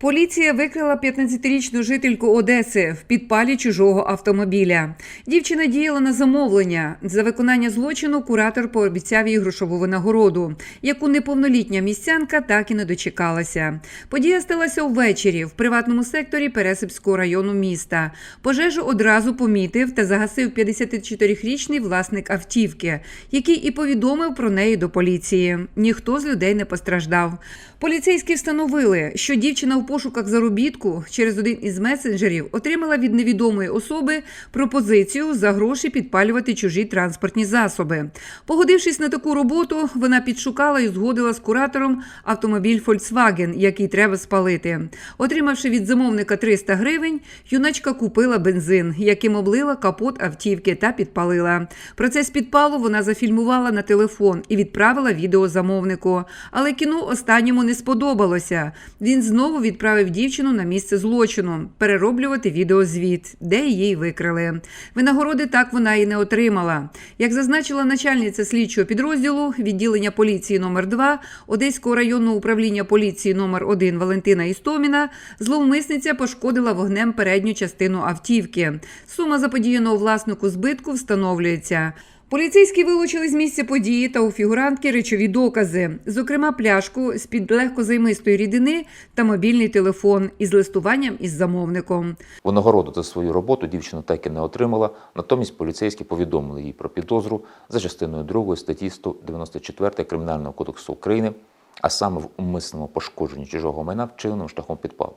Поліція викрила 15-річну жительку Одеси в підпалі чужого автомобіля. Дівчина діяла на замовлення. За виконання злочину куратор пообіцяв їй грошову винагороду, яку неповнолітня містянка так і не дочекалася. Подія сталася ввечері в приватному секторі Пересипського району міста. Пожежу одразу помітив та загасив 54-річний власник автівки, який і повідомив про неї до поліції. Ніхто з людей не постраждав. Поліцейські встановили, що дівчина в пошуках заробітку через один із месенджерів отримала від невідомої особи пропозицію за гроші підпалювати чужі транспортні засоби. Погодившись на таку роботу, вона підшукала і згодила з куратором автомобіль Volkswagen, який треба спалити. Отримавши від замовника 300 гривень, юначка купила бензин, яким облила капот автівки та підпалила. Процес підпалу вона зафільмувала на телефон і відправила відео замовнику. Але кіно останньому не сподобалося. Він знову відправив дівчину на місце злочину перероблювати відеозвіт, де її викрили. Винагороди так вона і не отримала. Як зазначила начальниця слідчого підрозділу відділення поліції номер 2 Одеського районного управління поліції номер 1 Валентина Істоміна, зловмисниця пошкодила вогнем передню частину автівки. Сума заподіяного власнику збитку встановлюється. Поліцейські вилучили з місця події та у фігурантки речові докази, зокрема пляшку з-під легкозаймистої рідини та мобільний телефон із листуванням із замовником. Винагороду за свою роботу дівчина так і не отримала, натомість поліцейські повідомили їй про підозру за частиною 2 статті 194 Кримінального кодексу України, а саме в умисному пошкодженні чужого майна вчиненому шляхом підпалу.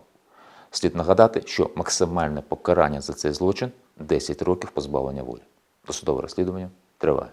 Слід нагадати, що максимальне покарання за цей злочин 10 років позбавлення волі. Досудове розслідування триває.